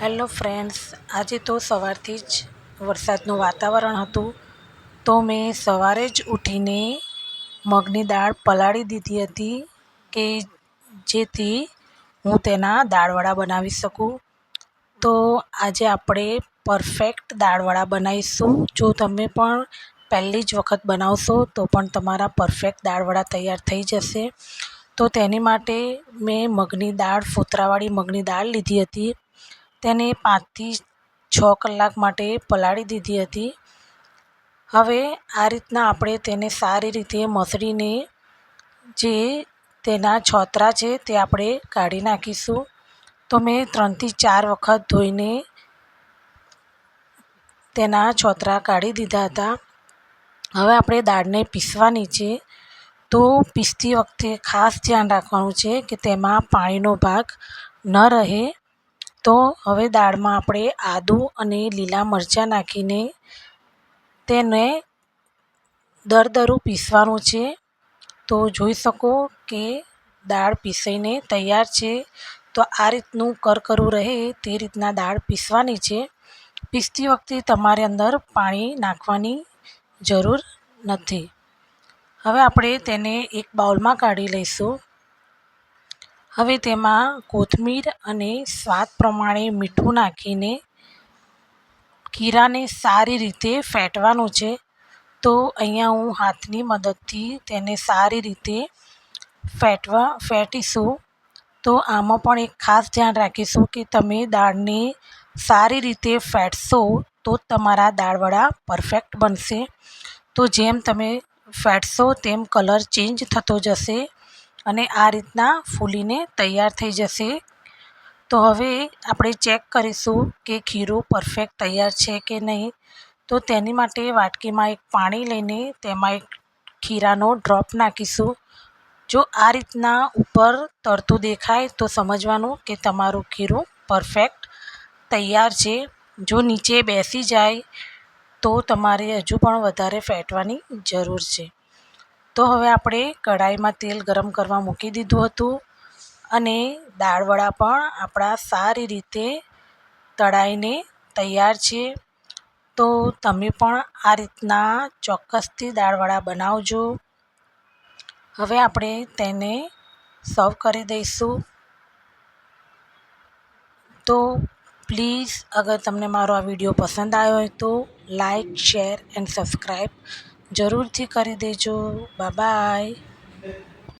Hello friends, આજે તો સવારથી જ વરસાદનું વાતાવરણ હતું, તો મેં સવારે જ ઉઠીને મગની દાળ પલાળી દીધી હતી કે જેથી હું તેના દાળવડા બનાવી શકું. તો આજે આપણે પરફેક્ટ દાળવડા બનાવીશું. જો તમે પણ પહેલી જ વખત બનાવશો, તો પણ તમારા પરફેક્ટ દાળવડા તૈયાર થઈ જશે. તો તેની માટે મેં મગની દાળ, ફોતરાવાળી મગની દાળ લીધી હતી. તેને પાંચથી છ કલાક માટે પલાળી દીધી હતી. હવે આ રીતના આપણે તેને સારી રીતે મસળીને જે તેના છોતરા છે તે આપણે કાઢી નાખીશું. તો મેં ત્રણથી ચાર વખત ધોઈને તેના છોતરા કાઢી દીધા હતા. હવે આપણે દાળને પીસવાની છે. તો પીસતી વખતે ખાસ ધ્યાન રાખવાનું છે કે તેમાં પાણીનો ભાગ ન રહે. તો હવે દાળમાં આપણે આદું અને લીલા મરચાં નાખીને તેને દરદરું પીસવાનું છે. તો જોઈ શકો કે દાળ પીસાઈને તૈયાર છે. તો આ રીતનું કરકરું રહે તે રીતના દાળ પીસવાની છે. પીસતી વખતે તમારે અંદર પાણી નાખવાની જરૂર નથી. હવે આપણે તેને એક બાઉલમાં કાઢી લઈશું. હવે તેમાં કોથમીર અને સ્વાદ પ્રમાણે મીઠું નાખીને ખીરાને સારી રીતે ફેટવાનું છે. તો અહીંયા હું હાથની મદદથી તેને સારી રીતે ફેટવા ફેટીશું. તો આમાં પણ એક ખાસ ધ્યાન રાખીશું કે તમે દાળને સારી રીતે ફેટશો તો તમારા દાળવડા પરફેક્ટ બનશે. તો જેમ તમે ફેટશો તેમ કલર ચેન્જ થતો જશે. અને આ રીતના ફૂલીને તૈયાર થઈ જશે. તો હવે આપણે ચેક કરીશું કે ખીરું પરફેક્ટ તૈયાર છે કે નહીં. તો તેની માટે વાટકીમાં એક પાણી લઈને તેમાં એક ખીરાનો ડ્રોપ નાખીશું. જો આ રીતના ઉપર તરતું દેખાય તો સમજવાનું કે તમારું ખીરું પરફેક્ટ તૈયાર છે. જો નીચે બેસી જાય તો તમારે હજુ પણ વધારે ફેટવાની જરૂર છે. તો હવે આપણે કઢાઈમાં તેલ ગરમ કરવા મૂકી દીધું હતું અને દાળવડા પણ આપણા સારી રીતે તળાઈને તૈયાર છે. તો તમે પણ આ રીતના ચોક્કસથી દાળવડા બનાવજો. હવે આપણે તેને સર્વ કરી દઈશું. તો પ્લીઝ અગર તમને મારો આ વીડિયો પસંદ આવ્યો હોય તો લાઈક, શેર એન્ડ સબસ્ક્રાઈબ જરૂરથી કરી દેજો. Bye bye.